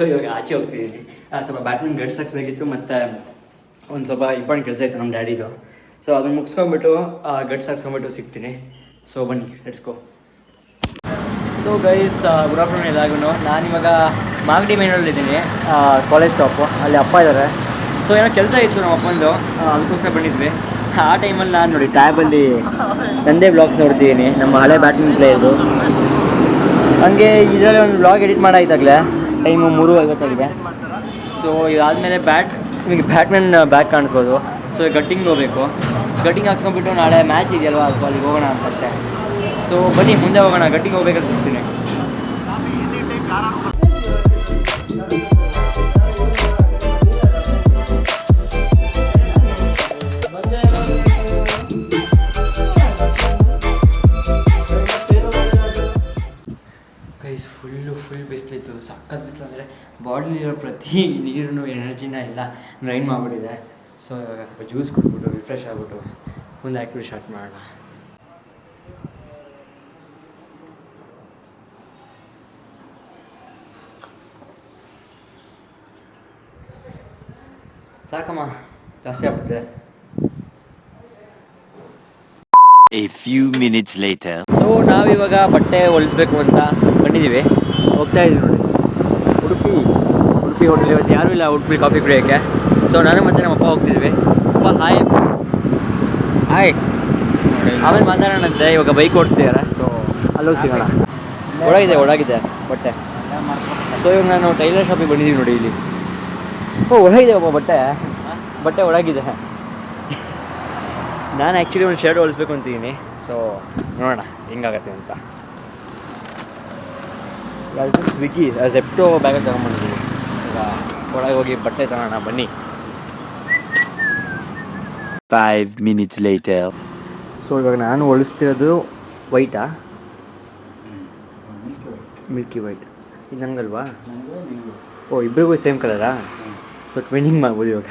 So ಇವಾಗ ಆಚೆ ಹೋಗ್ತಿದ್ದೀನಿ ಸ್ವಲ್ಪ ಬ್ಯಾಟ್ಮಿನ್ ಗಟ್ಸಕ್ಬೇಕಿತ್ತು ಮತ್ತು ಒಂದು ಸ್ವಲ್ಪ ಇಂಪಾರ್ಟೆಂಟ್ ಕೆಲಸ ಇತ್ತು ನಮ್ಮ ಡ್ಯಾಡಿದು. ಸೊ ಅದನ್ನ ಮುಗಿಸ್ಕೊಂಡ್ಬಿಟ್ಟು ಗಡ್ಸ್ ಹಾಕ್ಸ್ಕೊಂಡ್ಬಿಟ್ಟು ಸಿಗ್ತೀನಿ. ಸೊ ಬನ್ನಿ let's go so guys good afternoon ಎಲ್ಲಾಗೂ ನಾನು ಇವಾಗ ಮಾಗಡಿ ಮೇನಲ್ಲಿದ್ದೀನಿ ಕಾಲೇಜ್ ಟಾಪು ಅಲ್ಲಿ ಅಪ್ಪ ಇದ್ದಾರೆ ಸೊ ಏನೋ ಕೆಲಸ ಇತ್ತು ನಮ್ಮ ಅಪ್ಪಂದು. ಅದಕ್ಕೋಸ್ಕರ ಬಂದಿದ್ವಿ. ಆ ಟೈಮಲ್ಲಿ ನಾನು ನೋಡಿ ಟ್ಯಾಬಲ್ಲಿ ತಂದೆ ಬ್ಲಾಗ್ಸ್ ನೋಡ್ತಿದ್ದೀನಿ. ನಮ್ಮ ಹಳೆ ಬ್ಯಾಟ್ಮಿನ್ ಪ್ಲೇಯರ್ದು ಹಂಗೆ ಇದರಲ್ಲಿ ಒಂದು ಬ್ಲಾಗ್ ಎಡಿಟ್ ಮಾಡಾಯ್ತಾಗಲೇ. ಟೈಮು ಮೂರು ಐವತ್ತಾಗಿದೆ. ಸೊ ಇದಾದಮೇಲೆ ಬ್ಯಾಟ್, ನಿಮಗೆ ಬ್ಯಾಟ್ಮನ್ ಬ್ಯಾಟ್ ಕಾಣಿಸ್ಬೋದು. ಸೊ ಗಟ್ಟಿಂಗ್ ಹೋಗಬೇಕು. ಗಟ್ಟಿಂಗ್ ಹಾಕ್ಸ್ಕೊಂಡ್ಬಿಟ್ಟು ನಾಳೆ ಮ್ಯಾಚ್ ಇದೆಯಲ್ವಾ ಸೊ ಅಲ್ಲಿಗೆ ಹೋಗೋಣ ಅಂತ ಅಷ್ಟೇ. ಸೊ ಬನ್ನಿ, ಮುಂದೆ ಹೋಗೋಣ ಗಟ್ಟಿಂಗ್ ಹೋಗ್ಬೇಕಂತ ಸಿಗ್ತೀನಿ ಬಾಡಿಲಿರೋ ಪ್ರತಿ ನೀರನ್ನು ಎನರ್ಜಿನ ಎಲ್ಲ ಡ್ರೈನ್ ಮಾಡಿಬಿಟ್ಟಿದೆ. ಸೊ ಇವಾಗ ಸ್ವಲ್ಪ ಜ್ಯೂಸ್ ಕುಡ್ಬಿಟ್ಟು ರಿಫ್ರೆಶ್ ಆಗಿಬಿಟ್ಟು ಮುಂದೆ ಆ್ಯಕ್ಟಿವಿಟಿ ಸ್ಟಾರ್ಟ್ ಮಾಡೋಣ. ಸಾಕಮ್ಮ ಜಾಸ್ತಿ ಆಗ್ಬಿಟ್ಟಿದೆ. A few minutes later. So ನಾವಿವಾಗ ಬಟ್ಟೆ ಹೊಲಿಸ್ಬೇಕು ಅಂತ ಬಂದಿದ್ದೀವಿ. ಹೋಗ್ತಾ ಇದ್ದೀವಿ ನೋಡಿ. ಉಡುಪಿ. ಉಡುಪಿ ಹೋಟೆಲ್ ಇವತ್ತು ಯಾರೂ ಇಲ್ಲ ಉಡುಪಿ ಕಾಫಿ ಕುಡಿಯೋಕ್ಕೆ ಸೊ ನಾನು ಮತ್ತೆ ನಮ್ಮ ಅಪ್ಪ ಹೋಗ್ತಿದ್ವಿ. ಅಪ್ಪ ಹಾಯ್ ಹಾಯ್ ಆಮೇಲೆ ಮಾತಾಡೋಣಂತೆ ಇವಾಗ ಬೈಕ್ ಓಡಿಸ್ತಿದ್ದಾರೆ ಸೊ ಅಲ್ಲೋಗಿ ಸಿಗೋಣ. ಒಳಗಿದೆ ಒಳಗಿದೆ, ಬಟ್ಟೆ. ಸೊ ಇವಾಗ ನಾನು ಟೈಲರ್ ಶಾಪಿಗೆ ಬಂದಿದ್ದೀನಿ ನೋಡಿ ಇಲ್ಲಿ. ಓ, ಒಳಗಿದೆ ಒಬ್ಬ ಬಟ್ಟೆ. ಬಟ್ಟೆ ಒಳಗಿದೆ. ನಾನು ಆ್ಯಕ್ಚುಲಿ ಒಂದು ಶರ್ಟ್ ಹೊಲಿಸ್ಬೇಕು ಅಂತಿದ್ದೀನಿ. ಸೊ ನೋಡೋಣ, ಹೆಂಗಾಗತ್ತೆ ಅಂತ. ಸ್ವಿಗ್ಗಿ ಜೆಪ್ಟೋ ಬ್ಯಾಗಲ್ಲಿ ತಗೊಂಬಂದಿದ್ದೀನಿ ಒಳಗೆ ಹೋಗಿ ಬಟ್ಟೆ ತಗೋಣ ಬನ್ನಿ. Five minutes later. ಸೊ ಇವಾಗ ನಾನು ಹೊಲಿಸ್ತಿರೋದು ವೈಟಾ ಮಿಲ್ಕಿ ವೈಟ್ ಇದು ನಂಗಲ್ವಾ? ಓ ಇಬ್ಬರಿಗೂ ಸೇಮ್ ಕಲರಾ ಸೊ ಟ್ವಿನ್ನಿಂಗ್ ಮಾಡ್ಬೋದು ಇವಾಗ.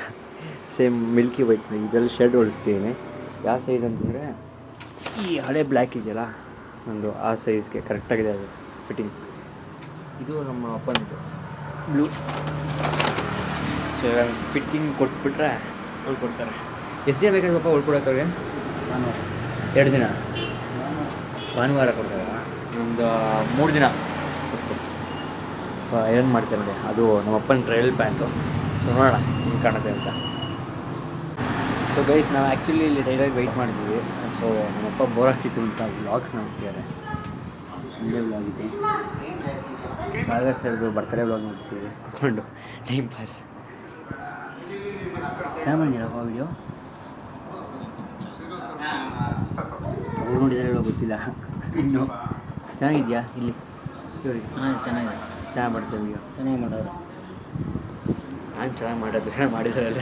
ಸೇಮ್ ಮಿಲ್ಕಿ ವೈಟ್ ಇದರಲ್ಲಿ ಶರ್ಟ್ ಹೊಲಿಸ್ತೀನಿ. ಯಾವ ಸೈಜ್ ಅಂತಂದರೆ ಈ ಹಳೆ ಬ್ಲ್ಯಾಕ್ ಇದೆಯಲ್ಲ ನಂದು ಆ ಸೈಜ್ಗೆ ಕರೆಕ್ಟಾಗಿದೆ ಅದು ಫಿಟ್ಟಿಂಗ್ ಇದು ನಮ್ಮ ಅಪ್ಪನದು ಬ್ಲೂ ಸೊ ಇವಾಗ ಫಿಟ್ಟಿಂಗ್ ಕೊಟ್ಬಿಟ್ರೆ ಹೊಲ್ಕೊಡ್ತಾರೆ ಎಷ್ಟು ದಿನ ಬೇಕಾದ್ರೆ ಪಾಪ ಹೊಲ್ಕೊಡಕ್ಕೆ ಅವ್ರಿಗೆ? ಎರಡು ದಿನ? ಭಾನುವಾರ. ಕೊಡ್ತಾರೆ ಒಂದು ಮೂರು ದಿನ. ಏನು ಮಾಡ್ತಾರೆ ನೋಡಿ? ಅದು ನಮ್ಮಪ್ಪನ ಟ್ರಯಲ್ ಪ್ಯಾಂಟು ಸೊ ನೋಡೋಣ ಹಿಂಗೆ ಕಾಣುತ್ತೆ ಅಂತ. ಸೊ ಗೈಸ್ ನಾವು ಆ್ಯಕ್ಚುಲಿ ಇಲ್ಲಿ ಡೈರೆಕ್ಟ್ ವೆಯ್ಟ್ ಮಾಡಿದ್ವಿ. ಸೊ ನಮ್ಮಪ್ಪ ಬೋರ್ ಆಗ್ತಿತ್ತು ಅಂತ ವ್ಲಾಗ್ಸ್ ನೋಡ್ತಿದ್ದಾರೆ ಇಲ್ಲೇ ವ್ಲಾಗ್ ಇದೆ. ಸಾಗರ್ ಸರ್ದು ಬರ್ತಾರೆ ಬ್ಲಾಗ್ ನೋಡ್ತೀವಿ. ಕುತ್ಕೊಂಡು ಟೈಮ್ ಪಾಸ್ ಚೆನ್ನಾಗಿ ಬಂದಿರಪ್ಪ ವಿಡಿಯೋ ಅವ್ರು ನೋಡಿದ್ರೆ ಗೊತ್ತಿಲ್ಲ. ಇನ್ನು ಚೆನ್ನಾಗಿದೆಯಾ ಇಲ್ಲಿ? ಇವ್ರಿಗೆ ಚೆನ್ನಾಗಿದೆ. ಚೆನ್ನಾಗಿ ಮಾಡ್ತೀವಿ ವಿಡಿಯೋ ಚೆನ್ನಾಗಿ ಮಾಡೋರು. ನಾನು ಚೆನ್ನಾಗಿ ಮಾಡೋದು ಚೆನ್ನಾಗಿ ಮಾಡಿದ್ರಲ್ಲ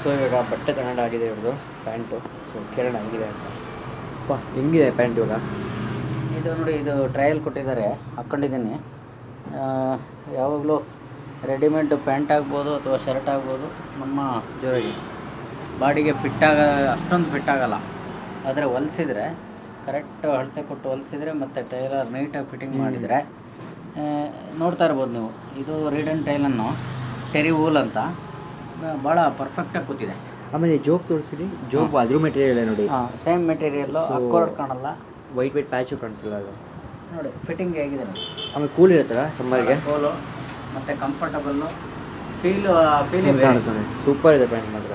ಸೊ ಇವಾಗ ಬಟ್ಟೆ ತಗೊಂಡಾಗಿದೆ ಇವ್ರದ್ದು ಪ್ಯಾಂಟು. ಸೊ ಕೇಳೋಣ ಹೆಂಗಿದೆ ಅಂತ. ಅಪ್ಪ ಹೆಂಗಿದೆ ಪ್ಯಾಂಟ್ ಇವಾಗ? ಇದು ನೋಡಿ ಇದು ಟ್ರಯಲ್ ಕೊಟ್ಟಿದ್ದಾರೆ ಹಾಕ್ಕೊಂಡಿದ್ದೀನಿ. ಯಾವಾಗಲೂ ರೆಡಿಮೇಡ್ ಪ್ಯಾಂಟ್ ಆಗ್ಬೋದು ಅಥವಾ ಶರ್ಟ್ ಆಗ್ಬೋದು ನಮ್ಮ ಜೋರಿಗೆ. ಬಾಡಿಗೆ ಫಿಟ್ ಆಗ ಅಷ್ಟೊಂದು ಫಿಟ್ ಆಗಲ್ಲ. ಆದರೆ ಹೊಲಿಸಿದ್ರೆ ಕರೆಕ್ಟ್ ಅಳತೆ ಕೊಟ್ಟು ಹೊಲಿಸಿದ್ರೆ ಮತ್ತು ಟೈಲರ್ ನೀಟಾಗಿ ಫಿಟ್ಟಿಂಗ್ ಮಾಡಿದರೆ ನೋಡ್ತಾ ಇರ್ಬೋದು ನೀವು. ಇದು ರೀಡ್ ಆ್ಯಂಡ್ ಟೈಲನ್ನು ಟೆರಿ ವೂಲ್ ಅಂತ. ಭಾಳ ಪರ್ಫೆಕ್ಟಾಗಿ ಕೂತಿದೆ. ಆಮೇಲೆ ಜೋಕ್ ತೋರಿಸಿರಿ ಜೋಕ್ ಅದ್ರ ಮೆಟೀರಿಯಲ್ ನೋಡಿ. ಸೇಮ್ ಮೆಟೀರಿಯಲ್ಲು So- ಅಕ್ಕೋರ್ಡ್ ಕಾಣಲ್ಲ. ವೈಟ್ ವೈಟ್ ಪ್ಯಾಚು ಕಾಣಿಸಿಲ್ಲ ಅದು. ನೋಡಿ ಫಿಟ್ಟಿಂಗ್ ಹೇಗಿದೆ ನೋಡಿ. ಆಮೇಲೆ ಕೂಲ್ ಇರುತ್ತಲ್ಲ ಸಮ್ಮರ್ಗೆ ಕೋಲು ಮತ್ತು ಕಂಫರ್ಟಬಲ್ಲು ಫೀಲ್ ಫೀಲ್ ಸೂಪರ್ ಇದೆ. ಪ್ಯಾಂಟ್ ಮಾತ್ರ.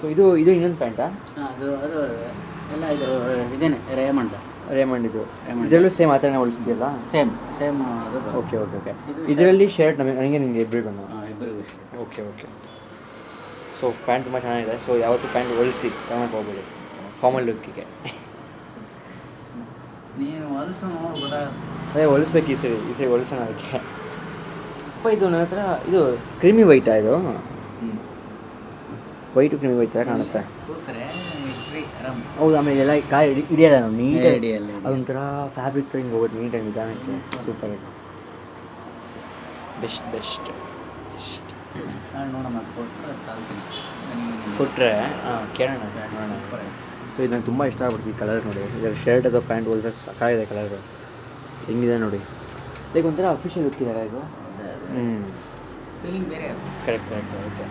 ಸೊ ಇದು ಇದು ಇನ್ನೊಂದು ಪ್ಯಾಂಟಾ ಅದು ಅದು ಎಲ್ಲ ಇದು ಇದೇನೆ ರೇಮಂಡ್ ರೇಮಂಡ್ ಇದು. Raymond. ಇದರಲ್ಲೂ ಸೇಮ್ ಆಚರಣೆ ಥರನೇ ಹೊಲಿಸ್ತೀಯಲ್ಲ? ಸೇಮ್ ಸೇಮ್ ಅದು ಓಕೆ ಓಕೆ ಓಕೆ ಇದು ಇದರಲ್ಲಿ ಶರ್ಟ್ ನಮಗೆ ನನಗೆ ನಿಮಗೆ ಇಬ್ಬರಿಗೂ ಇಬ್ಬರಿಗೂ ಓಕೆ ಓಕೆ ಸೊ ಪ್ಯಾಂಟ್ ತುಂಬ ಚೆನ್ನಾಗಿದೆ. ಸೊ ಯಾವತ್ತೂ ಪ್ಯಾಂಟ್ ಹೊಲಿಸಿ ತಗೊಂಡು ಹೋಗ್ಬೇಡಿ. ಫಾರ್ಮಲ್ ಲುಕ್ಕಿಗೆ ನೀನು ಹೊಲಿಸೋ ನೋಡಿ ಗೊತ್ತಾಗುತ್ತೆ ಅದೇ ಹೊಲಿಸ್ಬೇಕು ಈ ಸರಿ. ಈ ಸರಿ ಹೊಲಿಸೋಣ ಅದಕ್ಕೆ. ಅಪ್ಪ ಇದು ನನ್ನ ಹತ್ರ ಇದು ಕ್ರೀಮಿ ವೈಟಾ ಇದು? ವೈಟು ಕ್ರೀಮಿ ವೈಟ್ ಥರ ಕಾಣುತ್ತೆ. ಕೂತ್ರೆ ಹೌದು ಆಮೇಲೆ ಎಲ್ಲ ಕಾಯಿ ಹಿಡಿ- ಹಿಡಿಯಲ್ಲ ನಾವು? ನೀಟಾಗಿ. ಹಿಡಿಯಲ್ಲ. ಅದೊಂಥರ ಫ್ಯಾಬ್ರಿಕ್ ಥರ ಹಿಂಗೆ ಹೋಗೋದು ನೀಟಾಗಿ ನಿಧಾನಕ್ಕೆ. ಸೂಪರ್ ಆಗಿ. ಬೆಸ್ಟ್ ಬೆಸ್ಟ್ ಬೆಸ್ಟ್ ನೋಡೋಣ ಕೊಟ್ಟರೆ ಹಾಂ ಕೇಳೋಣ ನೋಡೋಣ. ಸೊ ಇದು ನಂಗೆ ತುಂಬ ಇಷ್ಟ ಆಗ್ಬಿಡ್ತು ಈ ಕಲರ್ ನೋಡಿ. ಇದರ ಶರ್ಟ್ ಅಥವಾ ಪ್ಯಾಂಟ್ ಹೋಲ್ಸರ್ ಸಾಕಾಗಿದೆ ಕಲರ್ ಹೆಂಗಿದೆ ನೋಡಿ. ಲೈಕ್ ಒಂಥರ ಅಫಿಷಿಯಲ್ ಲುಕ್ ಇದೆ? ಹ್ಞೂ ಫೀಲಿಂಗ್ ಬೇರೆ. ಕರೆಕ್ಟ್ ಕರೆಕ್ಟ್ ಓಕೆ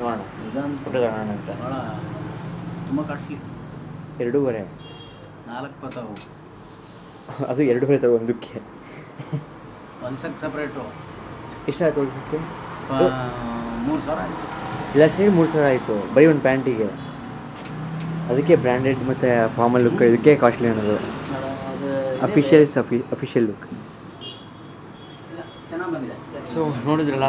ನೋಡೋಣ. ಇದೊಂದು ಫೋಟೋ ತಗೋಣ ಅಂತ. ತುಂಬ ಕಾಸ್ಟ್ಲಿ ಎರಡೂವರೆ. ನಾಲ್ಕು ಬತ್ತಾವು ಅದು ಎರಡೂವರೆ ಸಾವಿರ ಒಂದಕ್ಕೆ. ಹೊಲ್ಸಕ್ಕೆ ಸಪ್ರೇಟು ಎಷ್ಟಾಯ್ತು ಹೋಲ್ಸಕ್ಕೆ ಮೂರು ಸಾವಿರ ಆಯಿತು. ಇಲ್ಲ ಸೇರಿ ಮೂರು ಸಾವಿರ ಆಯಿತು. ಬೈ ಒಂದು ಪ್ಯಾಂಟಿಗೆ. ಅದಕ್ಕೆ ಬ್ರ್ಯಾಂಡೆಡ್ ಮತ್ತು ಫಾರ್ಮಲ್ ಲುಕ್ ಇದಕ್ಕೆ ಕಾಸ್ಟ್ಲಿ ಅನ್ನೋದು. ಅದು ಅಫಿಷಿಯಲ್ ಅಫಿ ಅಫಿಷಿಯಲ್ ಲುಕ್ ಸೊ ನೋಡಿದ್ರಲ್ಲ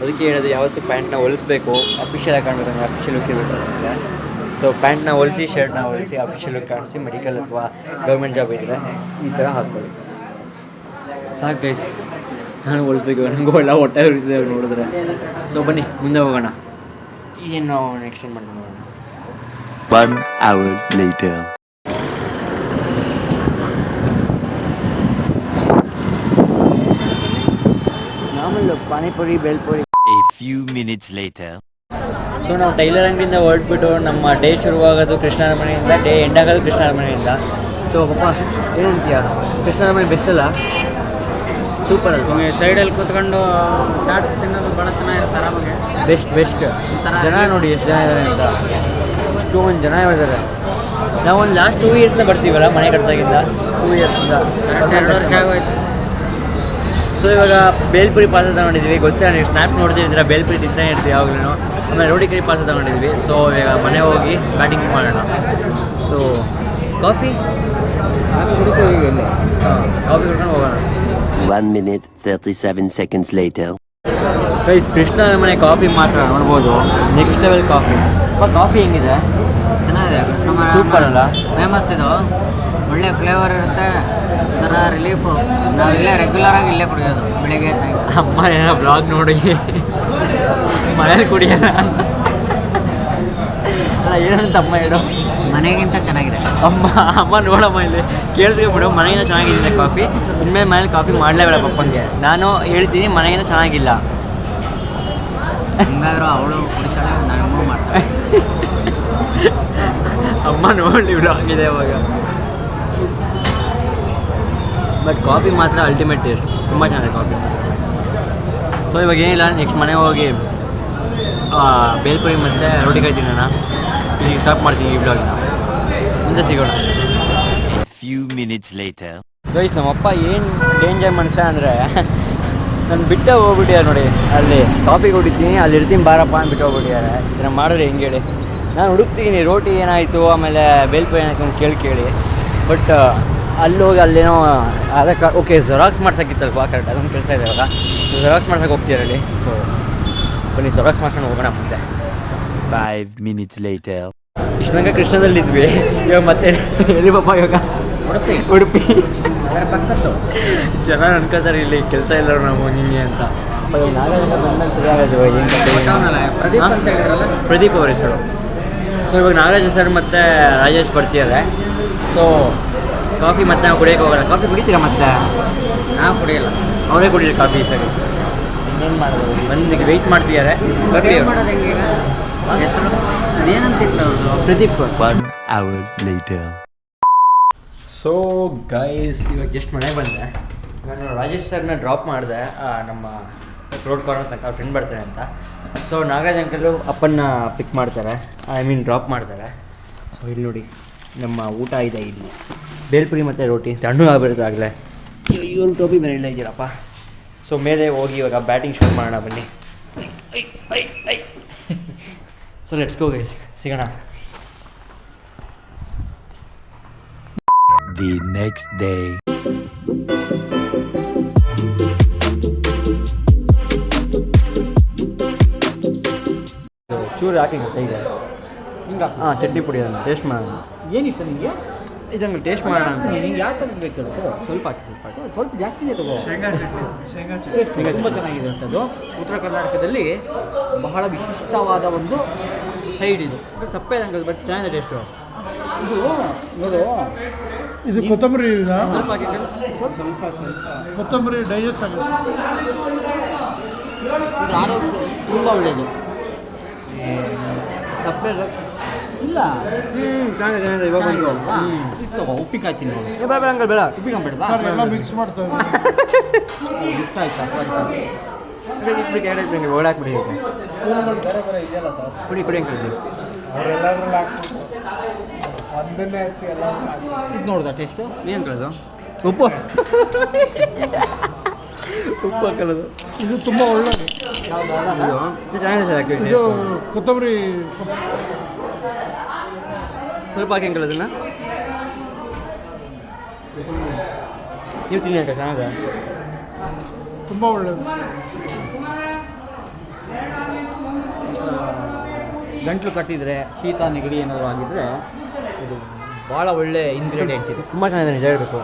ಅದಕ್ಕೆ ಹೇಳೋದು ಯಾವತ್ತು ಪ್ಯಾಂಟ್ನ ಹೊಲಿಸ್ಬೇಕು ಅಫಿಷಿಯಲ್ ಆಗಿ ಕಾಣ್ಬೇಕಂದ್ರೆ ಅಫಿಷಿಯಲ್ ಲುಕ್ ಇರಬೇಕು ಸೊ ಪ್ಯಾಂಟ್ನ ಹೊಲಿಸಿ ಶರ್ಟ್ನ ಹೊಲಿಸಿ ಅಫಿಷಿಯಲ್ ಕಾಣಿಸಿ ಮೆಡಿಕಲ್ ಅಥವಾ ಗೌರ್ಮೆಂಟ್ ಜಾಬ್ ಇದ್ದರೆ ಈ ಥರ ಹಾಕ್ಕೊಳ್ಳಿ ಸಾಕು ಗೈಸ್ ನಾನು ಹೊಲಿಸ್ಬೇಕು ನನಗೂ ಒಳ್ಳೆ ಹೊಟ್ಟೆ ಅವ್ರು ನೋಡಿದ್ರೆ. ಸೊ ಬನ್ನಿ ಮುಂದೆ ಹೋಗೋಣ. ಏನು ನೆಕ್ಸ್ಟ್ ಏನು ಮಾಡೋಣ ನೋಡೋಣ? One hour later. ಮಾಮೂಲು panipuri bhelpuri. A few minutes later. So ನಾವು ಟೈಲರ್ ಅಂಗಡಿಯಿಂದ ಹೊರಟ್ಬಿಟ್ಟು ನಮ್ಮ ಡೇ ಶುರುವಾಗೋದು ಕೃಷ್ಣಾರಮಣೆಯಿಂದ ಡೇ ಎಂಡ್ ಆಗೋದು ಕೃಷ್ಣನ ಮನೆಯಿಂದ ಸೊ ಪಪ್ಪ ಏನಂತೀಯ ಕೃಷ್ಣನ ಮನೆ ಬೆಸ್ಟ್ ಅಲ್ಲ? ಸೂಪರ್ ಅಲ್ವಾ? ನಿಮಗೆ ಸೈಡಲ್ಲಿ ಕೂತ್ಕೊಂಡು ಚಾಟ್ಸ್ ತಿನ್ನೋದು ಭಾಳ ಚೆನ್ನಾಗಿರುತ್ತೆ ಆರಾಮಾಗಿ. ಬೆಸ್ಟ್ ಬೆಸ್ಟ್ ಜನ ನೋಡಿ ಎಷ್ಟು ಜನ ಇದ್ದಾರೆ ಅಂತ. ಅಷ್ಟೊಂದು ಜನ ಇದ್ದಾರೆ ನಾವು ಒಂದು ಲಾಸ್ಟ್ ಟೂ ಇಯರ್ಸ್ನ ಬರ್ತೀವಲ್ಲ ಮನೆ ಕಟ್ಟಿದಾಗಿಂದ ಟೂ ಇಯರ್ಸಿಂದ ಎರಡು ವರ್ಷ ಆಗೋಯ್ತು. ಸೊ ಇವಾಗ ಬೇಲ್ಪುರಿ ಪಾತ್ರ ನೋಡಿದ್ವಿ. ಗೊತ್ತಿಲ್ಲ ನೀವು ಸ್ನ್ಯಾಪ್ ನೋಡ್ತಿದ್ದೀರಾ ಬೇಲ್ಪುರಿ ತಿಂತಾನೆ ಇರ್ತೀವಿ ಯಾವಾಗಲೂ? ಆಮೇಲೆ ರೋಟಿ ಕರಿ ಪಾರ್ಸಲ್ ತಗೊಂಡಿದ್ವಿ. ಸೊ ಇವಾಗ ಮನೆ ಹೋಗಿ ಬ್ಯಾಟಿಂಗ್ ಮಾಡೋಣ. ಸೊ ಕಾಫಿ ಕಾಫಿ ಕುಡ್ಕೊಂಡು ಹೋಗೋಣ. Minute thirty 37 seconds later guys Krishna ಮನೆ ಕಾಫಿ ಮಾತ್ರ ನೋಡ್ಬೋದು. ನೆಕ್ಸ್ಟ್ ಲೆವೆಲ್ ಕಾಫಿ ಕಾಫಿ ಹೆಂಗಿದೆ? ಚೆನ್ನಾಗಿದೆ. ಸೂಪರ್ ಅಲ್ಲ? ಫೇಮಸ್ ಇದು. ಒಳ್ಳೆ ಫ್ಲೇವರ್ ಇರುತ್ತೆ. ಒಂಥರ ರಿಲೀಫು ನಾವು ಇಲ್ಲೇ ರೆಗ್ಯುಲರ್ ಆಗಿ ಇಲ್ಲೇ ಕುಡಿಯೋದು. ಬೆಳಿಗ್ಗೆ ಸಾಯಂಕಾಲ. ಅಮ್ಮ ಏನೋ ಬ್ಲಾಗ್ ನೋಡಿ. ಮನೇಲಿ ಕುಡಿಯೋಣ ಅಲ್ಲ ಏನಂತ ಅಮ್ಮ ಹೇಳು? ಮನೆಗಿಂತ ಚೆನ್ನಾಗಿದೆ. ಅಮ್ಮ ಅಮ್ಮ ನೋಡಮ್ಮ ಇಲ್ಲಿ. ಕೇಳಿಸ್ಕೊಂಬಿಡು ಮನೆಗಿಂತ ಚೆನ್ನಾಗಿದೆ ಕಾಫಿ. ಇನ್ಮೇಲೆ ಮನೇಲಿ ಕಾಫಿ ಮಾಡಲೇಬೇಡ ಪಪ್ಪಂಗೆ. ನಾನು ಹೇಳ್ತೀನಿ ಮನೆಗಿಂತ ಚೆನ್ನಾಗಿಲ್ಲ. ಹಿಂಗಾದ್ರೂ ಅವಳು ಕುಡಿತಾಳೆ ನಾನು ಮಾಡ್ತಾಳೆ. ಅಮ್ಮ ನೋಡಲಿ ಆಗಿದೆ ಇವಾಗ. ಬಟ್ ಕಾಫಿ ಮಾತ್ರ ಅಲ್ಟಿಮೇಟ್ ಟೇಸ್ಟ್ ತುಂಬ ಚೆನ್ನಾಗಿದೆ ಕಾಫಿ. ಸೊ ಇವಾಗ ಏನಿಲ್ಲ ನೆಕ್ಸ್ಟ್ ಮನೆಗೆ ಹೋಗಿ ಬೇಲ್ಪುರಿ ಮತ್ತು ರೋಟಿ ಕಾಯ್ತೀನಿ ತಿನ್ನೋಣ ಇಲ್ಲಿ ಸ್ಟಾಪ್ ಮಾಡ್ತೀನಿ ಈ ಬ್ಲಾಗ್ನ ಮುಂದೆ ಸಿಗೋಣ. ಫ್ಯೂ ಮಿನಿಟ್ಸ್ ಲೇಟರ್ ಗೈಸ್ ನಮ್ಮಪ್ಪ ಏನು ಡೇಂಜರ್ ಮನುಷ್ಯ ಅಂದರೆ ನಾನು ಬಿಟ್ಟೆ ಹೋಗ್ಬಿಟ್ಟಿದ್ದಾರೆ ನೋಡಿ ಅಲ್ಲಿ ಕಾಫಿ ಕುಡಿತೀನಿ ಅಲ್ಲಿ ಇರ್ತೀನಿ ಬಾರಪ್ಪ ಅಂದ್ಬಿಟ್ಟು ಹೋಗ್ಬಿಟ್ಟಿದ್ದಾರೆ ಇದನ್ನ ಮಾಡಿದ್ರೆ ಹೆಂಗೆ ಹೇಳಿ. ನಾನು ಹುಡುಕ್ತೀನಿ ರೋಟಿ ಏನಾಯಿತು ಆಮೇಲೆ ಬೇಲ್ಪುರಿ ಏನಾಯ್ತು ಅಂತ ಕೇಳಿ ಕೇಳಿ. ಬಟ್ ಅಲ್ಲಿ ಹೋಗಿ ಅಲ್ಲೇನೋ ಅದಕ್ಕೆ ಓಕೆ ಜೆರಾಕ್ಸ್ ಮಾಡ್ಸೋಕ್ಕಿತ್ತಲ್ವಾ ಕರೆಕ್ಟ್ ಅದೊಂದು ಕೆಲಸ ಇದೆ ಇವಾಗ ಜೆರಾಕ್ಸ್ ಮಾಡ್ಸೋಕೆ ಹೋಗ್ತೀರಲ್ಲಿ ಸೊ ಬನ್ನಿ ಜೆರಾಕ್ಸ್ ಮಾಡ್ಕೊಂಡು ಹೋಗೋಣ ಮುಂದೆ ಫೈವ್ ಮಿನಿಟ್ಸ್ later. ಇಷ್ಟು ಕೃಷ್ಣದಲ್ಲಿ ಇದ್ವಿ. ಇವಾಗ ಮತ್ತೆ ಎಲ್ಲಿ ಪಾಪ ಇವಾಗ? ಉಡುಪಿ. ಉಡುಪಿ. ಅದರ ಪಕ್ಕದ್ದು. ಜನ ಅನ್ಕೋತಾರೆ ಇಲ್ಲಿ ಕೆಲಸ ಇಲ್ಲ ನಾವು ಹಿಂಗೆ ಅಂತ. ಪ್ರದೀಪ್ ಅಂತ ಹೇಳಿದ್ರಲ್ಲ? ಪ್ರದೀಪ್ ಅವ್ರ ಹೆಸರು. ಸೊ ಇವಾಗ ನಾಗರಾಜ ಸರ್ ಮತ್ತು ರಾಜೇಶ್ ಬರ್ತಿದ್ದಾರೆ ಸೊ ಕಾಫಿ ಮತ್ತೆ ನಾವು ಕುಡಿಯೋಕೆ ಹೋಗೋಣ ಕಾಫಿ ಕುಡಿತೀರಾ ಮತ್ತೆ? ನಾವು ಕುಡಿಯಲ್ಲ. ಅವರೇ ಕುಡಿಲಿ ಕಾಫಿ ಸರಿ. ಇನ್ನೇನು ಮಾಡೋದು ಬಂದಿಗೆ ವೆಯ್ಟ್ ಮಾಡ್ತಿದ್ದಾರೆ. ಬರ್ಲಿ. ಮಾಡೋದು ಹೆಂಗೆ ಈಗ? ಹೆಸರು ಅದೇನಂತಿತ್ತು ಅವ್ರದ್ದು Pradeep hour later. So guys ಇವಾಗ ಜಸ್ಟ್ ಮನೆ ಬಂದೆ. ನಾನು ರಾಜೇಶ್ ಸರ್ನ ಡ್ರಾಪ್ ಮಾಡಿದೆ. ನಮ್ಮ ರೋಡ್ ಕಾರ್ನರ್ ತನಕ ಫ್ರೆಂಡ್ ಬರ್ತಾರೆ ಅಂತ. ಸೊ ನಾಗರಾಜ್ ಅಂಕಲು ಅಪ್ಪನ್ನ ಪಿಕ್ ಮಾಡ್ತಾರೆ. ಐ ಮೀನ್ ಡ್ರಾಪ್ ಮಾಡ್ತಾರೆ. ಸೊ ಇಲ್ಲಿ ನೋಡಿ ನಮ್ಮ ಊಟ ಇದೆ ಇಲ್ಲಿ. ಬೇಲ್ಪುರಿ ಮತ್ತು ರೋಟಿ. ತಣ್ಣು ಆಗ್ಬಿಡುತ್ತೆ ಆಗಲೇ. ಇವ್ರು ಟೋಪಿ ಮೇಲೆ ಇಲ್ಲ ಇದ್ದೀರಪ್ಪ. ಸೊ ಮೇಲೆ ಹೋಗಿ ಇವಾಗ ಬ್ಯಾಟಿಂಗ್ ಶುರು ಮಾಡೋಣ ಬನ್ನಿ. ಸೊ ಲೆಟ್ಸ್ ಗೋ ಗೈಸ್ ಸಿಗೋಣ. ದಿ ನೆಕ್ಸ್ಟ್ ಡೇ ಚೂರು ಹಾಕಿ ಕೈಗೆ ಹಿಂಗ ಹಾಂ ಚಟ್ನಿ ಪುಡಿ ಅದನ್ನು ಟೇಸ್ಟ್ ಮಾಡೋಣ. ಏನಿಷ್ಟ ನಿಮಗೆ ಇದನ್ನು ಟೇಸ್ಟ್ ಮಾಡೋಣ ಅಂತ. ನಿಂಗೆ ಯಾವ ಥರ ಬೇಕು ಹೇಳು ಸ್ವಲ್ಪ ಹಾಕಿ ಸ್ವಲ್ಪ ಹಾಕಿ. ಸ್ವಲ್ಪ ಜಾಸ್ತಿನೇ ತಗೋ. ಟೇಸ್ಟ್ ತುಂಬ ಚೆನ್ನಾಗಿದೆ ಅಂತದ್ದು ಉತ್ತರ ಕರ್ನಾಟಕದಲ್ಲಿ ಬಹಳ ವಿಶಿಷ್ಟವಾದ ಒಂದು ಸೈಡ್ ಇದು. ಸಪ್ಪೆ ನಂಗೆ ಬಟ್ ಚೆನ್ನಾಗಿದೆ ಟೇಸ್ಟು ಇದು ನೋಡು. ಇದು ಕೊತ್ತಂಬರಿ ಇದಾ? ಸ್ವಲ್ಪ ಹಾಕಿ. ಸ್ವಲ್ಪ ಸ್ವಲ್ಪ ಕೊತ್ತಂಬರಿ ಡೈಜೆಸ್ಟ್ ಆಗುತ್ತೆ. ಇದು ಆರೋಗ್ಯ ತುಂಬ ಒಳ್ಳೆಯದು ಸಪ್ಪೆ ಇಲ್ಲ. ಇವಾಗ ತಗೋ ತಿನ್ನು. ಬೇಡ. ಬೇಡ ಬೇಡವಾ? ಎಲ್ಲ ಮಿಕ್ಸ್ ಇಷ್ಟ ಆಯ್ತಾ? ಎರಡು ಓಡಾಕ್ಬಿಡಿ ಕುಡಿ ಕುಡಿ ಅಂಕಲ್ ಇದು. ನೋಡ್ದ ಟೇಸ್ಟು ಏನ್ ಉಪ್ಪು. ಉಪ್ಪು ಹಾಕಲ್ಲದು ಇದು ತುಂಬ ಒಳ್ಳೆಯದು ಇದು ಸರ್? ಇದು ಚೆನ್ನಾಗಿದೆ ಸರ್ ಇದು ಕೊತ್ತಂಬರಿ ಸ್ವಲ್ಪ ಹಾಕಿ ಅಂಕಲ್ ಅದನ್ನ ನೀವು ತಿನ್ನಿ ಅಂಕಲ್ ಚೆನ್ನಾಗಿದೆ ತುಂಬ ಒಳ್ಳೆಯದು ಗಂಟ್ಲು ಕಟ್ಟಿದರೆ ಶೀತ ನೆಗಡಿ ಏನಾದರೂ ಆಗಿದ್ರೆ ಇದು ಭಾಳ ಒಳ್ಳೆ ಇಂಗ್ರೀಡಿಯೆಂಟ್ ಇದು ತುಂಬ ಚೆನ್ನಾಗಿದೆ ನಿಜ ಹೇಳಬೇಕು